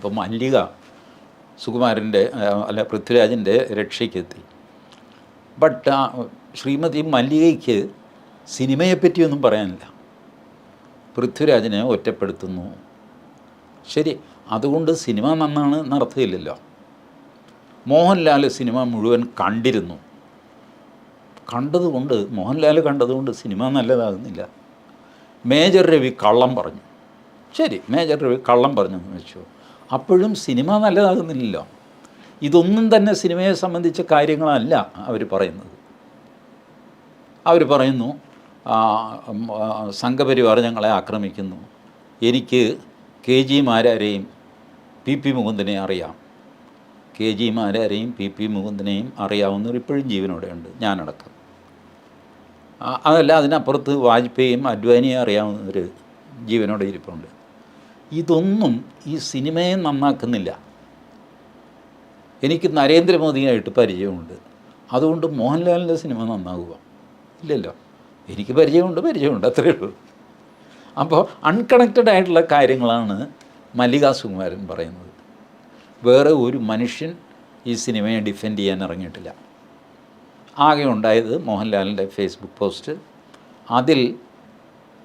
ഇപ്പോൾ മല്ലിക സുകുമാരന്റെ അല്ല പൃഥ്വിരാജിന്റെ രക്ഷയ്ക്കെത്തി. ബട്ട് ശ്രീമതി മല്ലികയ്ക്ക് സിനിമയെപ്പറ്റിയൊന്നും പറയാനില്ല. പൃഥ്വിരാജിനെ ഒറ്റപ്പെടുത്തുന്നു. ശരി അതുകൊണ്ട് സിനിമ നന്നാണ് നടത്തുകയില്ലല്ലോ മോഹൻലാൽ സിനിമ മുഴുവൻ കണ്ടിരുന്നു. കണ്ടതുകൊണ്ട് മോഹൻലാൽ കണ്ടതുകൊണ്ട് സിനിമ നല്ലതാകുന്നില്ല. മേജർ രവി കള്ളം പറഞ്ഞു. ശരി മേജർ രവി കള്ളം പറഞ്ഞു എന്ന് വെച്ചു. അപ്പോഴും സിനിമ നല്ലതാകുന്നില്ലല്ലോ. ഇതൊന്നും തന്നെ സിനിമയെ സംബന്ധിച്ച കാര്യങ്ങളല്ല അവർ പറയുന്നത്. അവർ പറയുന്നു സംഘപരിവാർ ഞങ്ങളെ ആക്രമിക്കുന്നു. എനിക്ക് കെ ജി മാരാരെയും പി പി മുകുന്ദനെ അറിയാം. കെ ജി മാരാരെയും പി പി മുകുന്ദനെയും അറിയാവുന്നവർ ഇപ്പോഴും ജീവനോടെയുണ്ട് ഞാനടക്കം. അതല്ല അതിനപ്പുറത്ത് വാജ്പേയിയും അഡ്വാനിയും അറിയാവുന്നവർ ജീവനോടെ ഇരിപ്പുണ്ട്. ഇതൊന്നും ഈ സിനിമയെ നന്നാക്കുന്നില്ല. എനിക്ക് നരേന്ദ്രമോദിയായിട്ട് പരിചയമുണ്ട്. അതുകൊണ്ട് മോഹൻലാലിന്റെ സിനിമ നന്നാകുക. ഇല്ലല്ലോ. എനിക്ക് പരിചയമുണ്ട് പരിചയമുണ്ട് അത്രയേ ഉള്ളൂ. അപ്പോൾ അൺകണക്റ്റഡ് ആയിട്ടുള്ള കാര്യങ്ങളാണ് മല്ലിക സുകുമാരൻ പറയുന്നത്. വേറെ ഒരു മനുഷ്യൻ ഈ സിനിമയെ ഡിഫെൻഡ് ചെയ്യാൻ ഇറങ്ങിയിട്ടില്ല. ആകെ ഉണ്ടായത് മോഹൻലാലിന്റെ ഫേസ്ബുക്ക് പോസ്റ്റ് അതിൽ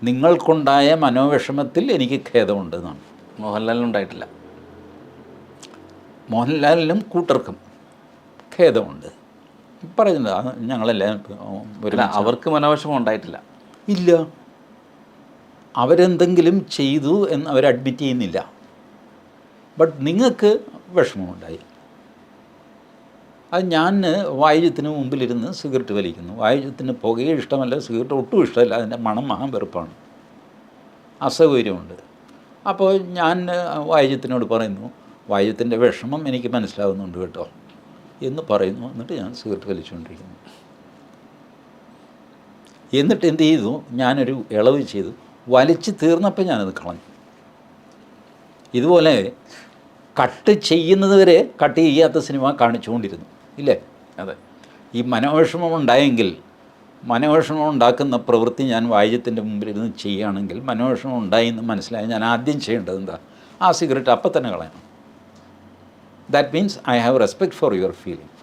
നിങ്ങൾക്കുണ്ടായ മനോവിഷമത്തിൽ എനിക്ക് ഖേദമുണ്ട് എന്നാണ്. മോഹൻലാലിനുണ്ടായിട്ടില്ല മോഹൻലാലിനും കൂട്ടർക്കും ഖേദമുണ്ട്. പറയുന്നത് ഞങ്ങളെല്ലാം ഒരു അവർക്ക് മനോവിഷമം ഉണ്ടായിട്ടില്ല. ഇല്ല. അവരെന്തെങ്കിലും ചെയ്തു എന്ന് അവർ അഡ്മിറ്റ് ചെയ്യുന്നില്ല. ബട്ട് നിങ്ങൾക്ക് വിഷമമുണ്ടായി. അത് ഞാൻ വായുജത്തിന് മുമ്പിലിരുന്ന് സിഗരറ്റ് വലിക്കുന്നു. വായുജത്തിന് പുകയെ ഇഷ്ടമല്ല സിഗരറ്റ് ഒട്ടും ഇഷ്ടമല്ല. അതിന്റെ മണം മഹാൻ വെറുപ്പാണ്. അസൗകര്യമുണ്ട്. അപ്പോൾ ഞാൻ വായുജത്തിനോട് പറയുന്നു വായുജത്തിന്റെ വിഷമം എനിക്ക് മനസ്സിലാവുന്നുണ്ട് കേട്ടോ എന്ന് പറയുന്നു. എന്നിട്ട് ഞാൻ സിഗരറ്റ് വലിച്ചുകൊണ്ടിരിക്കുന്നു. എന്നിട്ട് എന്ത് ചെയ്തു? ഞാനൊരു ഇളവ് ചെയ്തു. വലിച്ചു തീർന്നപ്പോൾ ഞാനത് കളഞ്ഞു. ഇതുപോലെ കട്ട് ചെയ്യുന്നത് വരെ കട്ട് ചെയ്യാത്ത സിനിമ കാണിച്ചുകൊണ്ടിരുന്നു. ഇല്ലേ? അതെ. ഈ മനോവിഷമം ഉണ്ടായെങ്കിൽ മനോവിഷമം ഉണ്ടാക്കുന്ന പ്രവൃത്തി ഞാൻ വായിജത്തിന്റെ മുമ്പിലിരുന്ന് ചെയ്യുകയാണെങ്കിൽ മനോവിഷമം ഉണ്ടായി എന്ന് മനസ്സിലായി ഞാൻ ആദ്യം ചെയ്യേണ്ടത് എന്താ? ആ സിഗരറ്റ് അപ്പം തന്നെ കളയണം. That means I have respect for your feeling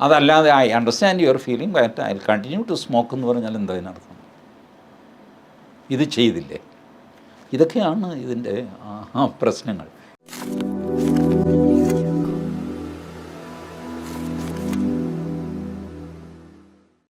അതല്ലാതെ I understand your feeling but I continue to smoke എന്ന് പറഞ്ഞാൽ എന്താ അതിനർത്ഥം? ഇത് ചെയ്തില്ലേ? ഇതൊക്കെയാണ് ഇതിന്റെ പ്രശ്നങ്ങൾ.